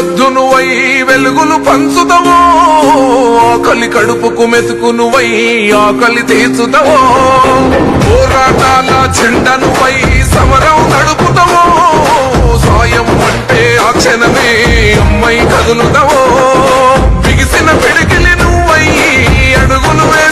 పొద్దును why వెలుగులు పంచుదవో ఆకలి కడుపుకు మెతుకును వై ఆకలి తీర్చుదవో పోరాటాల చెండను వై సమరం నడుపుతావో సాయం అంటే ఆ క్షణమే అమ్మాయి కదులుదవో బిగిసిన పిడికిలి నువ్వై అడుగులు వేశావు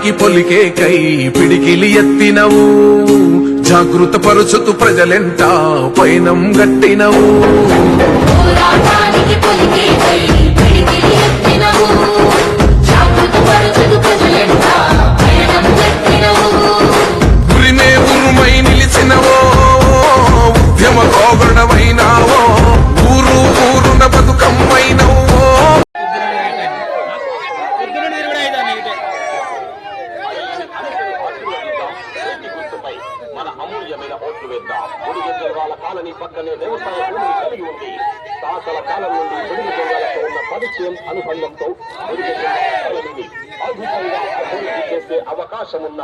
వారికి పొలికే కై పిడికిలి ఎత్తినవు. జాగృత పరుచుతూ ప్రజలెంట పైనం గట్టినవు పోరాటానికి పొలికే కై మన అమూల్యమైన ఓట్లు వేద్దాం. గుడిగ దేవాల కాలనీ పక్కనే వ్యవసాయ భూమిని కలిగి ఉంది. తాతల కాలం నుండి గుడిగ దేవాలతో ఉన్న పరిచయం అనుబంధంతో గుడిగ దేవాలయాన్ని అద్భుతంగా అభివృద్ధి చేసే అవకాశం ఉన్న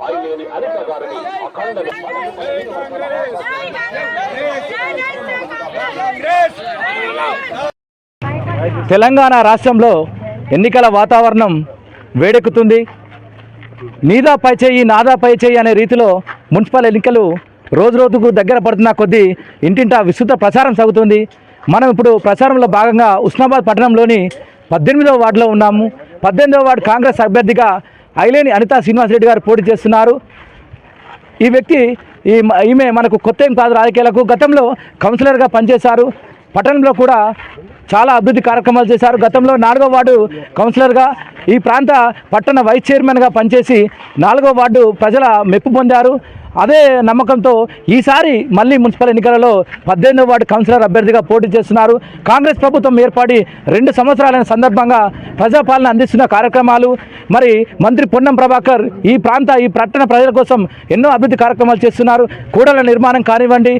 పైలేని అనిత గారిని అఖండ తెలంగాణ రాష్ట్రంలో ఎన్నికల వాతావరణం వేడెక్కుతుంది. నీదా పై చేయి నాదా పై చేయి అనే రీతిలో మున్సిపల్ ఎన్నికలు రోజు రోజుకు దగ్గర పడుతున్న కొద్దీ ఇంటింటా విస్తృత ప్రచారం సాగుతుంది. మనం ఇప్పుడు ప్రచారంలో భాగంగా ఉస్నాబాద్ పట్టణంలోని పద్దెనిమిదవ వార్డులో ఉన్నాము. పద్దెనిమిదవ వార్డు కాంగ్రెస్ అభ్యర్థిగా ఐలేని అనితా శ్రీనివాసరెడ్డి గారు పోటీ చేస్తున్నారు. ఈ వ్యక్తి ఈ ఈమె మనకు కొత్త ఏం కాదు రాజకీయాలకు. గతంలో కౌన్సిలర్గా పనిచేశారు. పట్టణంలో కూడా చాలా అభివృద్ధి కార్యక్రమాలు చేశారు. గతంలో నాలుగో వార్డు కౌన్సిలర్గా ఈ ప్రాంత పట్టణ వైస్ చైర్మన్గా పనిచేసి నాలుగో వార్డు ప్రజల మెప్పు పొందారు. అదే నమ్మకంతో ఈసారి మళ్ళీ మున్సిపల్ ఎన్నికలలో పద్దెనిమిది వార్డు కౌన్సిలర్ అభ్యర్థిగా పోటీ చేస్తున్నారు. కాంగ్రెస్ ప్రభుత్వం ఏర్పడి రెండు సంవత్సరాలైన సందర్భంగా ప్రజాపాలన అందిస్తున్న కార్యక్రమాలు. మరి మంత్రి పొన్నం ప్రభాకర్ ఈ ప్రాంత ఈ పట్టణ ప్రజల కోసం ఎన్నో అభివృద్ధి కార్యక్రమాలు చేస్తున్నారు. కూడల నిర్మాణం కానివ్వండి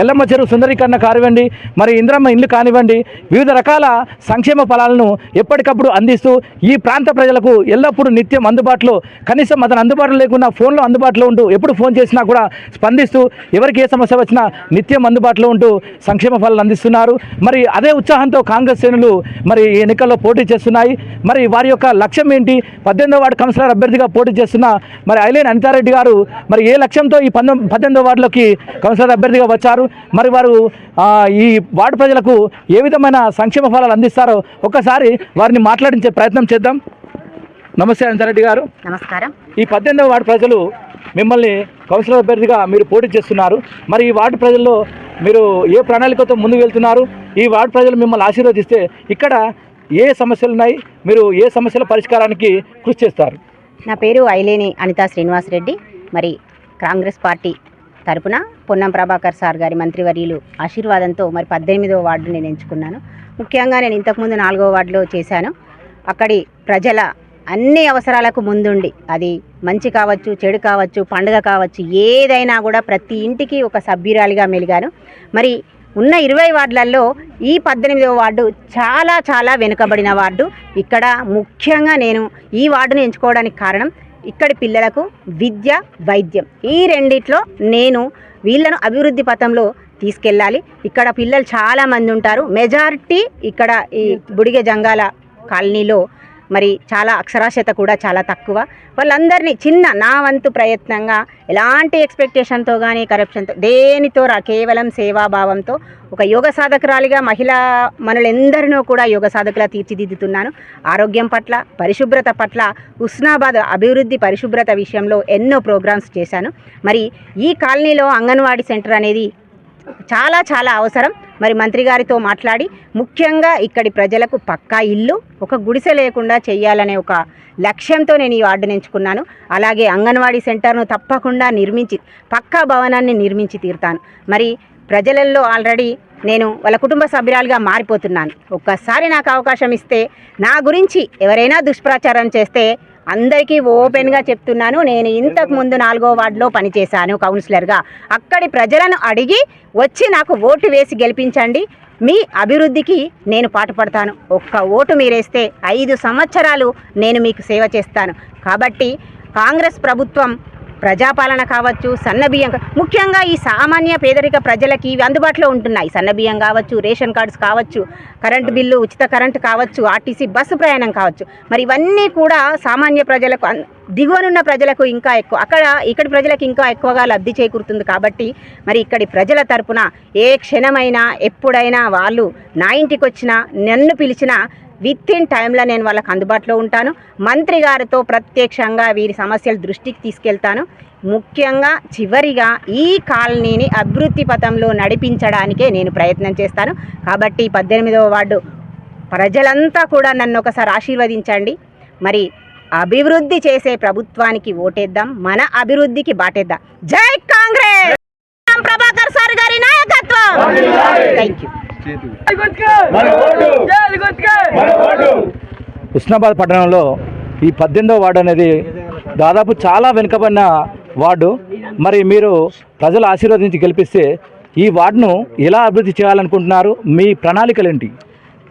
ఎల్లమ్మ చెరువు సుందరీకరణ కానివ్వండి మరి ఇంద్రమ్మ ఇల్లు కానివ్వండి వివిధ రకాల సంక్షేమ ఫలాలను ఎప్పటికప్పుడు అందిస్తూ ఈ ప్రాంత ప్రజలకు ఎల్లప్పుడూ నిత్యం అందుబాటులో కనీసం అతను అందుబాటులో లేకున్నా ఫోన్లో అందుబాటులో ఉంటూ ఎప్పుడు ఫోన్ చేసినా కూడా స్పందిస్తూ ఎవరికి ఏ సమస్య వచ్చినా నిత్యం అందుబాటులో ఉంటూ సంక్షేమ ఫలాలు అందిస్తున్నారు. మరి అదే ఉత్సాహంతో కాంగ్రెస్ శ్రేణులు మరి ఈ ఎన్నికల్లో పోటీ చేస్తున్నాయి. మరి వారి యొక్క లక్ష్యం ఏంటి? పద్దెనిమిదో వార్డు కౌన్సిలర్ అభ్యర్థిగా పోటీ చేస్తున్న మరి ఐలేని అనితారెడ్డి గారు మరి ఏ లక్ష్యంతో ఈ పంతొమ్ పద్దెనిమిదో వార్డులోకి కౌన్సిలర్ అభ్యర్థిగా వచ్చారు? మరి వారు ఈ వార్డు ప్రజలకు ఏ విధమైన సంక్షేమ ఫలాలు అందిస్తారో ఒక్కసారి వారిని మాట్లాడించే ప్రయత్నం చేద్దాం. నమస్తే అనితారెడ్డి గారు. నమస్కారం. ఈ పద్దెనిమిదవ వార్డు ప్రజలు మిమ్మల్ని కౌన్సిలర్ అభ్యర్థిగా మీరు పోటీ చేస్తున్నారు. మరి ఈ వార్డు ప్రజల్లో మీరు ఏ ప్రణాళికతో ముందుకు వెళ్తున్నారు? ఈ వార్డు ప్రజలు మిమ్మల్ని ఆశీర్వదిస్తే ఇక్కడ ఏ సమస్యలు ఉన్నాయి? మీరు ఏ సమస్యల పరిష్కారానికి కృషి చేస్తారు? నా పేరు ఐలేని అనితా శ్రీనివాసరెడ్డి. మరి కాంగ్రెస్ పార్టీ తరపున పొన్నం ప్రభాకర్ సార్ గారి మంత్రివర్యులు ఆశీర్వాదంతో మరి పద్దెనిమిదవ వార్డు నేను ఎంచుకున్నాను. ముఖ్యంగా నేను ఇంతకుముందు నాలుగవ వార్డులో చేశాను. అక్కడి ప్రజల అన్ని అవసరాలకు ముందుండి. అది మంచి కావచ్చు చెడు కావచ్చు పండుగ కావచ్చు ఏదైనా కూడా ప్రతి ఇంటికి ఒక సభ్యురాలిగా మెలిగాను. మరి ఉన్న ఇరవై వార్డులలో ఈ పద్దెనిమిదవ వార్డు చాలా చాలా వెనుకబడిన వార్డు. ఇక్కడ ముఖ్యంగా నేను ఈ వార్డును ఎంచుకోవడానికి కారణం ఇక్కడి పిల్లలకు విద్య వైద్యం. ఈ రెండిట్లో నేను వీళ్ళను అభివృద్ధి పథంలో తీసుకెళ్ళాలి. ఇక్కడ పిల్లలు చాలా మంది ఉంటారు. మెజారిటీ ఇక్కడ ఈ బుడిగ జంగాల కాలనీలో మరి చాలా అక్షరాస్యత కూడా చాలా తక్కువ. వాళ్ళందరినీ చిన్న నా వంతు ప్రయత్నంగా ఎలాంటి ఎక్స్పెక్టేషన్తో కానీ కరప్షన్తో దేనితో రా కేవలం సేవాభావంతో ఒక యోగ సాధకురాలిగా మహిళా మనలందరినూ కూడా యోగ సాధకులా తీర్చిదిద్దుతున్నాను. ఆరోగ్యం పట్ల పరిశుభ్రత పట్ల హుస్నాబాద్ అభివృద్ధి పరిశుభ్రత విషయంలో ఎన్నో ప్రోగ్రామ్స్ చేశాను. మరి ఈ కాలనీలో అంగన్వాడీ సెంటర్ అనేది చాలా చాలా అవసరం. మరి మంత్రి గారితో మాట్లాడి ముఖ్యంగా ఇక్కడి ప్రజలకు పక్కా ఇల్లు ఒక గుడిసె లేకుండా చేయాలనే ఒక లక్ష్యంతో నేను ఈ వార్డు ఎంచుకున్నాను. అలాగే అంగన్వాడీ సెంటర్ను తప్పకుండా నిర్మించి పక్కా భవనాన్ని నిర్మించి తీరుతాను. మరి ప్రజలలో ఆల్రెడీ నేను వాళ్ళ కుటుంబ సభ్యురాలుగా మారిపోతున్నాను. ఒక్కసారి నాకు అవకాశం ఇస్తే నా గురించి ఎవరైనా దుష్ప్రచారం చేస్తే అందరికీ ఓపెన్గా చెప్తున్నాను. నేను ఇంతకు ముందు నాలుగో వార్డులో పనిచేశాను కౌన్సిలర్గా. అక్కడి ప్రజలను అడిగి వచ్చి నాకు ఓటు వేసి గెలిపించండి. మీ అభివృద్ధికి నేను పాటుపడతాను ఒక్క ఓటు మీరేస్తే ఐదు సంవత్సరాలు నేను మీకు సేవ చేస్తాను. కాబట్టి కాంగ్రెస్ ప్రభుత్వం ప్రజాపాలన కావచ్చు సన్నబియ్యం ముఖ్యంగా ఈ సామాన్య పేదరిక ప్రజలకి ఇవి అందుబాటులో ఉంటున్నాయి. సన్నబియ్యం కావచ్చు రేషన్ కార్డ్స్ కావచ్చు కరెంటు బిల్లు ఉచిత కరెంటు కావచ్చు ఆర్టీసీ బస్సు ప్రయాణం కావచ్చు. మరి ఇవన్నీ కూడా సామాన్య ప్రజలకు దిగువనున్న ప్రజలకు ఇంకా ఎక్కువ అక్కడ ఇక్కడి ప్రజలకు ఇంకా ఎక్కువగా లబ్ధి చేకూరుతుంది కాబట్టి మరి ఇక్కడి ప్రజల తరపున ఏ క్షణమైనా ఎప్పుడైనా వాళ్ళు నా ఇంటికి వచ్చినా నన్ను పిలిచినా విత్ ఇన్ టైంలో నేను వాళ్ళకి అందుబాటులో ఉంటాను. మంత్రి గారితో ప్రత్యక్షంగా వీరి సమస్యలు దృష్టికి తీసుకెళ్తాను. ముఖ్యంగా చివరిగా ఈ కాలనీని అభివృద్ధి పథంలో నడిపించడానికే నేను ప్రయత్నం చేస్తాను. కాబట్టి పద్దెనిమిదవ వార్డు ప్రజలంతా కూడా నన్ను ఒకసారి ఆశీర్వదించండి. మరి అభివృద్ధి చేసే ప్రభుత్వానికి ఓటేద్దాం మన అభివృద్ధికి బాటేద్దాం. జై కాంగ్రెస్! ప్రభాకర్ సార్ గారి నాయకత్వం! థ్యాంక్ యూ హుస్నాబాద్ పట్టణంలో ఈ పద్దెనిమిదవ వార్డు అనేది దాదాపు చాలా వెనుకబడిన వార్డు. మరి మీరు ప్రజలు ఆశీర్వదించి గెలిపిస్తే ఈ వార్డును ఎలా అభివృద్ధి చేయాలనుకుంటున్నారు? మీ ప్రణాళికలు ఏంటి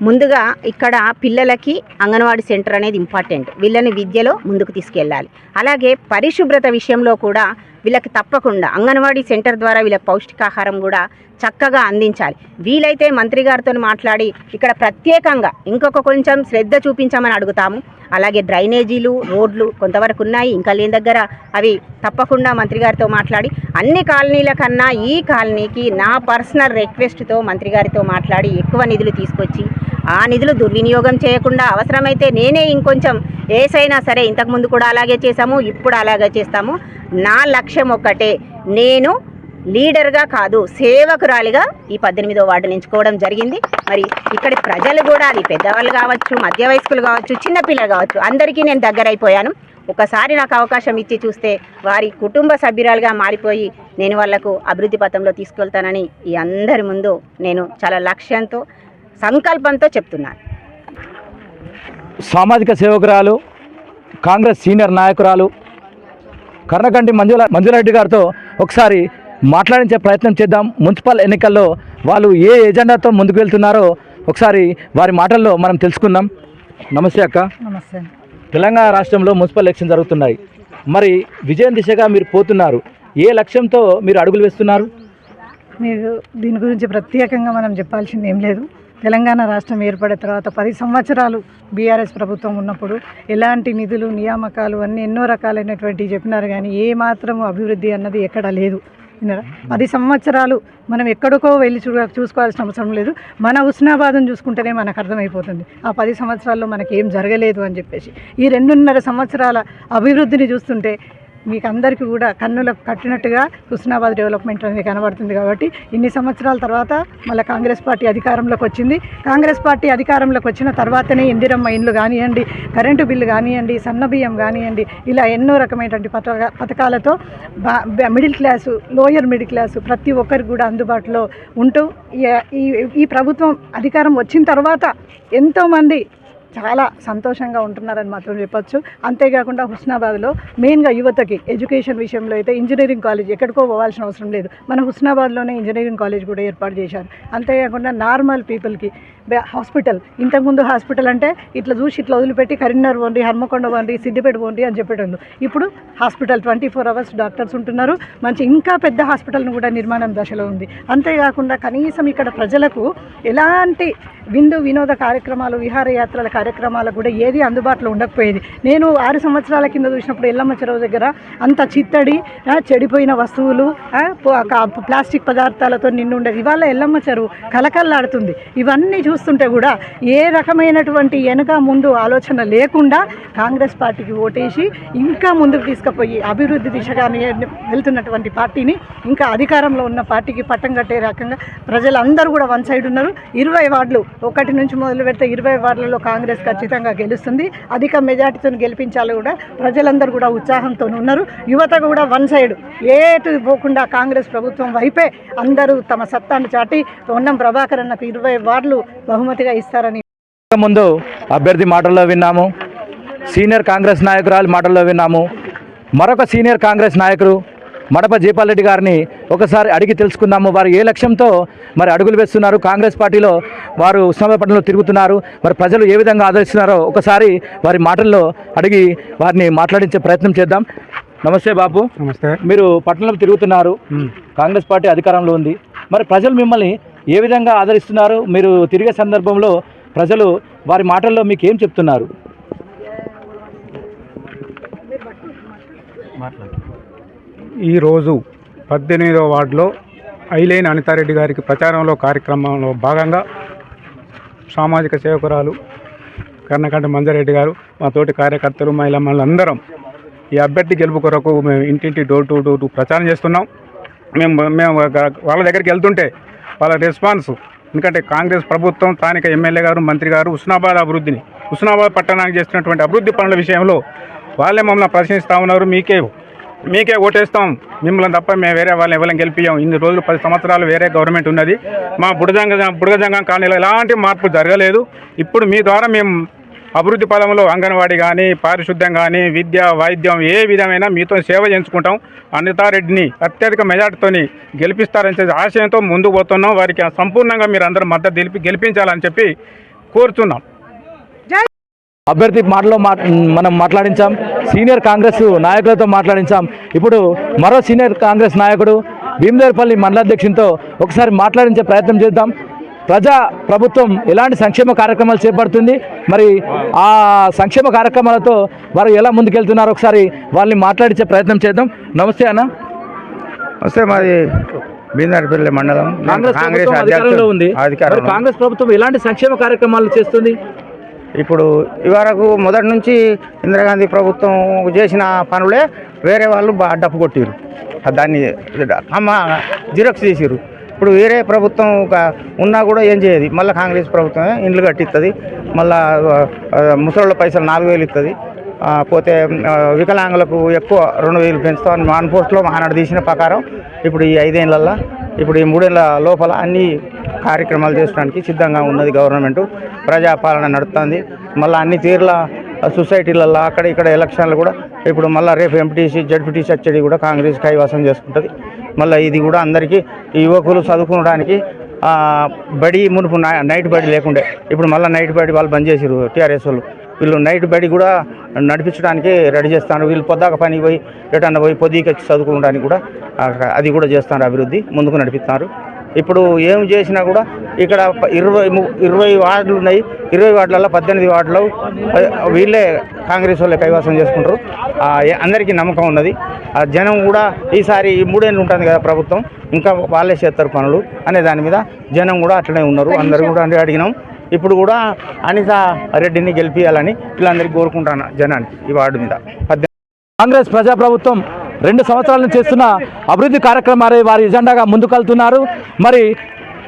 ముందుగా ఇక్కడ పిల్లలకి అంగన్వాడీ సెంటర్ అనేది ఇంపార్టెంట్. వీళ్ళని విద్యలో ముందుకు తీసుకెళ్ళాలి. అలాగే పరిశుభ్రత విషయంలో కూడా వీళ్ళకి తప్పకుండా అంగన్వాడీ సెంటర్ ద్వారా వీళ్ళకి పౌష్టికాహారం కూడా చక్కగా అందించాలి. వీలైతే మంత్రి గారితో మాట్లాడి ఇక్కడ ప్రత్యేకంగా ఇంకొక కొంచెం శ్రద్ధ చూపించమని అడుగుతాము. అలాగే డ్రైనేజీలు రోడ్లు కొంతవరకు ఉన్నాయి ఇంకా లేని దగ్గర అవి తప్పకుండా మంత్రి గారితో మాట్లాడి అన్ని కాలనీల కన్నా ఈ కాలనీకి నా పర్సనల్ రిక్వెస్ట్తో మంత్రి గారితో మాట్లాడి ఎక్కువ నిధులు తీసుకొచ్చి ఆ నిధులు దుర్వినియోగం చేయకుండా అవసరమైతే నేనే ఇంకొంచెం ఏసైనా సరే ఇంతకుముందు కూడా అలాగే చేశాము ఇప్పుడు అలాగే చేస్తాము. నా లక్ష్యం ఒక్కటే నేను లీడర్గా కాదు సేవకురాలిగా ఈ పద్దెనిమిదో వార్డుని ఎంచుకోవడం జరిగింది. మరి ఇక్కడి ప్రజలు కూడా అది పెద్దవాళ్ళు కావచ్చు మధ్య వయస్కులు కావచ్చు చిన్నపిల్లలు కావచ్చు అందరికీ నేను దగ్గరైపోయాను ఒకసారి నాకు అవకాశం ఇచ్చి చూస్తే వారి కుటుంబ సభ్యురాలుగా మారిపోయి నేను వాళ్ళకు అభివృద్ధి పథంలో తీసుకెళ్తానని ఈ అందరి ముందు నేను చాలా లక్ష్యంతో సంకల్పంతో చెప్తున్నాను. సామాజిక సేవకురాలు కాంగ్రెస్ సీనియర్ నాయకురాలు కర్ణకంటి మంజుల మంజులారెడ్డి గారితో ఒకసారి మాట్లాడించే ప్రయత్నం చేద్దాం. మున్సిపల్ ఎన్నికల్లో వాళ్ళు ఏ ఎజెండాతో ముందుకు వెళ్తున్నారో ఒకసారి వారి మాటల్లో మనం తెలుసుకుందాం. నమస్తే అక్క. నమస్తే. తెలంగాణ రాష్ట్రంలో మున్సిపల్ ఎలక్షన్ జరుగుతున్నాయి. మరి విజయం దిశగా మీరు పోతున్నారు. ఏ లక్ష్యంతో మీరు అడుగులు వేస్తున్నారు? మీరు దీని గురించి ప్రత్యేకంగా మనం చెప్పాల్సింది ఏం లేదు. తెలంగాణ రాష్ట్రం ఏర్పడిన తర్వాత పది సంవత్సరాలు బీఆర్ఎస్ ప్రభుత్వం ఉన్నప్పుడు ఎలాంటి నిధులు నియామకాలు అన్నీ ఎన్నో రకాలైనటువంటి చెప్పినారు కానీ ఏ మాత్రం అభివృద్ధి అన్నది ఎక్కడా లేదు. విన్నారా? పది సంవత్సరాలు మనం ఎక్కడికో వెళ్ళి చూ చూసుకోవాల్సిన అవసరం లేదు. మన ఉస్నాబాద్ను చూసుకుంటేనే మనకు అర్థమైపోతుంది. ఆ పది సంవత్సరాల్లో మనకి ఏం జరగలేదు అని చెప్పేసి. ఈ రెండున్నర సంవత్సరాల అభివృద్ధిని చూస్తుంటే మీకు అందరికీ కూడా కన్నులకు కట్టినట్టుగా హుస్నాబాద్ డెవలప్మెంట్ అనేది కనబడుతుంది కాబట్టి ఇన్ని సంవత్సరాల తర్వాత మళ్ళీ కాంగ్రెస్ పార్టీ అధికారంలోకి వచ్చింది. కాంగ్రెస్ పార్టీ అధికారంలోకి వచ్చిన తర్వాతనే ఇందిరమ్మ ఇండ్లు కానివ్వండి కరెంటు బిల్లు కానివ్వండి సన్న బియ్యం కానివ్వండి ఇలా ఎన్నో రకమైనటువంటి పథక పథకాలతో బా- middle class lower middle class ప్రతి ఒక్కరికి కూడా అందుబాటులో ఉంటూ ఈ ఈ ప్రభుత్వం అధికారం వచ్చిన తర్వాత ఎంతోమంది చాలా సంతోషంగా ఉంటున్నారని మాత్రం చెప్పొచ్చు. అంతేకాకుండా హుస్నాబాద్లో మెయిన్గా యువతకి ఎడ్యుకేషన్ విషయంలో అయితే ఇంజనీరింగ్ కాలేజ్ ఎక్కడికో పోవాల్సిన అవసరం లేదు. మన హుస్నాబాద్లోనే ఇంజనీరింగ్ కాలేజ్ కూడా ఏర్పాటు చేశారు. అంతేకాకుండా నార్మల్ పీపుల్కి హాస్పిటల్. ఇంతకుముందు హాస్పిటల్ అంటే ఇట్లా చూసి ఇట్లా వదిలిపెట్టి కరీంనగర్ పోండి హన్మకొండ పోండి సిద్దిపేట పోండి అని చెప్పేటోళ్ళు. ఇప్పుడు hospital twenty four hours doctors ఉంటున్నారు. మంచి ఇంకా పెద్ద హాస్పిటల్ను కూడా నిర్మాణం దశలో ఉంది. అంతేకాకుండా కనీసం ఇక్కడ ప్రజలకు ఎలాంటి విందు వినోద కార్యక్రమాలు విహారయాత్రల కార్యక్రమాలు కూడా ఏది అందుబాటులో ఉండకపోయేది. నేను ఆరు సంవత్సరాల కింద చూసినప్పుడు ఎల్లమ్మ చెరువు దగ్గర అంత చిత్తడి చెడిపోయిన వస్తువులు ప్లాస్టిక్ పదార్థాలతో నిండు ఉండేది ఇవాళ ఎల్లమ్మ చెరువు కలకల్లాడుతుంది ఇవన్నీ చూస్తుంటే కూడా ఏ రకమైనటువంటి వెనుక ముందు ఆలోచన లేకుండా కాంగ్రెస్ పార్టీకి ఓటేసి ఇంకా ముందుకు తీసుకుపోయి అభివృద్ధి దిశగా వెళ్తున్నటువంటి పార్టీని ఇంకా అధికారంలో ఉన్న పార్టీకి పట్టం కట్టే రకంగా ప్రజలందరూ కూడా వన్ సైడ్ ఉన్నారు. ఇరవై వార్డులు ఒకటి నుంచి మొదలు పెడితే ఇరవై వార్డులలో కాంగ్రెస్ ఖచ్చితంగా గెలుస్తుంది. అధిక మెజార్టీతో గెలిపించాలి కూడా ప్రజలందరూ కూడా ఉత్సాహంతో ఉన్నారు. యువత కూడా వన్ సైడ్ ఏటు పోకుండా కాంగ్రెస్ ప్రభుత్వం వైపే అందరూ తమ సత్తాను చాటి పొన్నం ప్రభాకర్ అన్నకు ఇరవై వార్డులు బహుమతిగా ఇస్తారని ముందు అభ్యర్థి మాటల్లో విన్నాము. సీనియర్ కాంగ్రెస్ నాయకురాలు మాటల్లో విన్నాము. మరొక సీనియర్ కాంగ్రెస్ నాయకుడు మడప జీపాలరెడ్డి గారిని ఒకసారి అడిగి తెలుసుకుందాము. వారు ఏ లక్ష్యంతో మరి అడుగులు వేస్తున్నారు? కాంగ్రెస్ పార్టీలో వారు ఉస్మానాబాద్లో తిరుగుతున్నారు. మరి ప్రజలు ఏ విధంగా ఆదరిస్తున్నారో ఒకసారి వారి మాటల్లో అడిగి వారిని మాట్లాడించే ప్రయత్నం చేద్దాం. నమస్తే బాబు. నమస్తే. మీరు పట్టణంలో తిరుగుతున్నారు. కాంగ్రెస్ పార్టీ అధికారంలో ఉంది. మరి ప్రజలు మిమ్మల్ని ఏ విధంగా ఆదరిస్తున్నారు? మీరు తిరిగే సందర్భంలో ప్రజలు వారి మాటల్లో మీకు ఏం చెప్తున్నారు ఈరోజు పద్దెనిమిదవ వార్డులో ఐలైన్ అనితారెడ్డి గారికి ప్రచారంలో కార్యక్రమంలో భాగంగా సామాజిక సేవకురాలు కర్ణకంఠ మంజారెడ్డి గారు మా తోటి కార్యకర్తలు మహిళమ్మలు అందరం ఈ అభ్యర్థి గెలుపు కొరకు మేము ఇంటింటి డోర్ టు డోర్ ప్రచారం చేస్తున్నాం. మేము మేము వాళ్ళ దగ్గరికి వెళ్తుంటే వాళ్ళ రెస్పాన్స్ ఎందుకంటే కాంగ్రెస్ ప్రభుత్వం స్థానిక ఎమ్మెల్యే గారు మంత్రి గారు ఉస్నాబాద్ అభివృద్ధిని ఉస్నాబాద్ పట్టణానికి చేస్తున్నటువంటి అభివృద్ధి పనుల విషయంలో వాళ్ళే మమ్మల్ని ప్రశ్నిస్తూ ఉన్నారు. మీకే మీకే ఓటేస్తాం. మిమ్మల్ని తప్ప మేము వేరే వాళ్ళని ఎవరిని గెలిపియం ఇన్ని రోజులు పది సంవత్సరాలు వేరే గవర్నమెంట్ ఉన్నది. మా బుడజంగ బుడగజంగం కాలనీలో ఎలాంటి మార్పు జరగలేదు. ఇప్పుడు మీ ద్వారా మేము అభివృద్ధి పదంలో అంగన్వాడీ కానీ పారిశుద్ధ్యం కానీ విద్య వైద్యం ఏ విధమైన మీతో సేవ చేయించుకుంటాం. అనితారెడ్డిని అత్యధిక మెజార్టీతోని గెలిపిస్తారని చెప్పి ఆశయంతో ముందుకు పోతున్నాం. వారికి సంపూర్ణంగా మీరు అందరూ మద్దతు తెలిపి గెలిపించాలని చెప్పి కోరుతున్నాం అభ్యర్థి మాటలో మా మనం మాట్లాడించాం. సీనియర్ కాంగ్రెస్ నాయకులతో మాట్లాడించాం. ఇప్పుడు మరో సీనియర్ కాంగ్రెస్ నాయకుడు భీమదేవరపల్లి మండలాధ్యక్షునితో ఒకసారి మాట్లాడించే ప్రయత్నం చేద్దాం. ప్రజా ప్రభుత్వం ఎలాంటి సంక్షేమ కార్యక్రమాలు చేపడుతుంది? మరి ఆ సంక్షేమ కార్యక్రమాలతో వారు ఎలా ముందుకెళ్తున్నారో? ఒకసారి వాళ్ళని మాట్లాడించే ప్రయత్నం చేద్దాం. నమస్తే అన్న. వస్తే మాది బీందారపల్లి మండలం. కాంగ్రెస్ కాంగ్రెస్ ప్రభుత్వం అధికారంలో ఉంది. మరి అధికారంలో కాంగ్రెస్ ప్రభుత్వం ఎలాంటి సంక్షేమ కార్యక్రమాలు చేస్తుంది? ఇప్పుడు ఇవరకు మొదటి నుంచి ఇందిరాగాంధీ ప్రభుత్వం చేసిన పనులే వేరే వాళ్ళు డప్పు కొట్టిరు దాన్ని అమ్మ జిరాక్స్ చేసిరు ఇప్పుడు వేరే ప్రభుత్వం ఒక ఉన్నా కూడా ఏం చేయదు. మళ్ళీ కాంగ్రెస్ ప్రభుత్వమే ఇండ్లు కట్టిస్తుంది మళ్ళీ ముసళ్ళ పైసలు నాలుగు వేలు ఇస్తుంది పోతే వికలాంగులకు ఎక్కువ రెండు వేలు పెంచుతామని మాన్ పోస్ట్లో ఆనాడు తీసిన ప్రకారం ఇప్పుడు ఈ ఐదేళ్ళలో ఇప్పుడు ఈ మూడేళ్ళ లోపల అన్ని కార్యక్రమాలు చేసుకోవడానికి సిద్ధంగా ఉన్నది గవర్నమెంట్. ప్రజాపాలన నడుస్తుంది మళ్ళీ అన్ని తీరుల సొసైటీలలో అక్కడ ఇక్కడ ఎలక్షన్లు కూడా ఇప్పుడు మళ్ళీ రేపు ఎంపీటీసీ జడ్పీటీసీ వచ్చేది కూడా కాంగ్రెస్ కైవసం చేసుకుంటుంది. మళ్ళీ ఇది కూడా అందరికీ యువకులు చదువుకోవడానికి బడి మునుపు నైట్ బడి లేకుండే ఇప్పుడు మళ్ళీ నైట్ బడి వాళ్ళు బంద్ చేసిరు టీఆర్ఎస్ వాళ్ళు. వీళ్ళు నైట్ బడి కూడా నడిపించడానికి రెడీ చేస్తాను వీళ్ళు పొద్దాక పనికి పోయి రిటర్న్ పోయి పొద్దుకి వచ్చి చదువుకోవడానికి కూడా అది కూడా చేస్తారు అభివృద్ధి ముందుకు నడిపిస్తారు ఇప్పుడు ఏం చేసినా కూడా ఇక్కడ ఇరవై ము- ఇరవై వార్డులు ఉన్నాయి. ఇరవై వార్డులలో పద్దెనిమిది వార్డులు వీళ్ళే కాంగ్రెస్ వాళ్ళే కైవసం చేసుకుంటారు. అందరికీ నమ్మకం ఉన్నది. జనం కూడా ఈసారి ఈ మూడేళ్ళు ఉంటుంది కదా ప్రభుత్వం ఇంకా వాళ్ళే చేస్తారు పనులు అనే దాని మీద జనం కూడా అట్లనే ఉన్నారు. అందరు కూడా అంటే అడిగినాం. ఇప్పుడు కూడా అనిత రెడ్డిని గెలిపించాలని వీళ్ళందరికీ కోరుకుంటాను జనానికి ఈ వార్డు మీద. కాంగ్రెస్ ప్రజాప్రభుత్వం రెండు సంవత్సరాల నుంచి చేస్తున్న అభివృద్ధి కార్యక్రమాలే వారి ఎజెండాగా ముందుకెళ్తున్నారు. మరి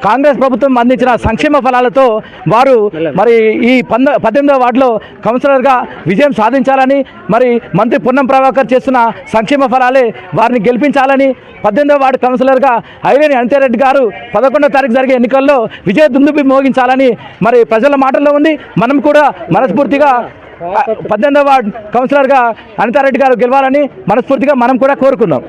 కాంగ్రెస్ ప్రభుత్వం అందించిన సంక్షేమ ఫలాలతో వారు మరి ఈ పంద పద్దెనిమిదవ వార్డులో కౌన్సిలర్గా విజయం సాధించాలని మరి మంత్రి పొన్నం ప్రభాకర్ చేస్తున్న సంక్షేమ ఫలాలే వారిని గెలిపించాలని పద్దెనిమిదవ వార్డు కౌన్సిలర్గా ఐరేని అనితారెడ్డి గారు పదకొండవ తారీఖు జరిగే ఎన్నికల్లో విజయ దుందుబి మోగించాలని మరి ప్రజల మాటల్లో ఉంది. మనం కూడా మనస్ఫూర్తిగా పద్దెనిమిదవ వార్డు కౌన్సిలర్గా అనితారెడ్డి గారు గెలవాలని మనస్ఫూర్తిగా మనం కూడా కోరుకుందాం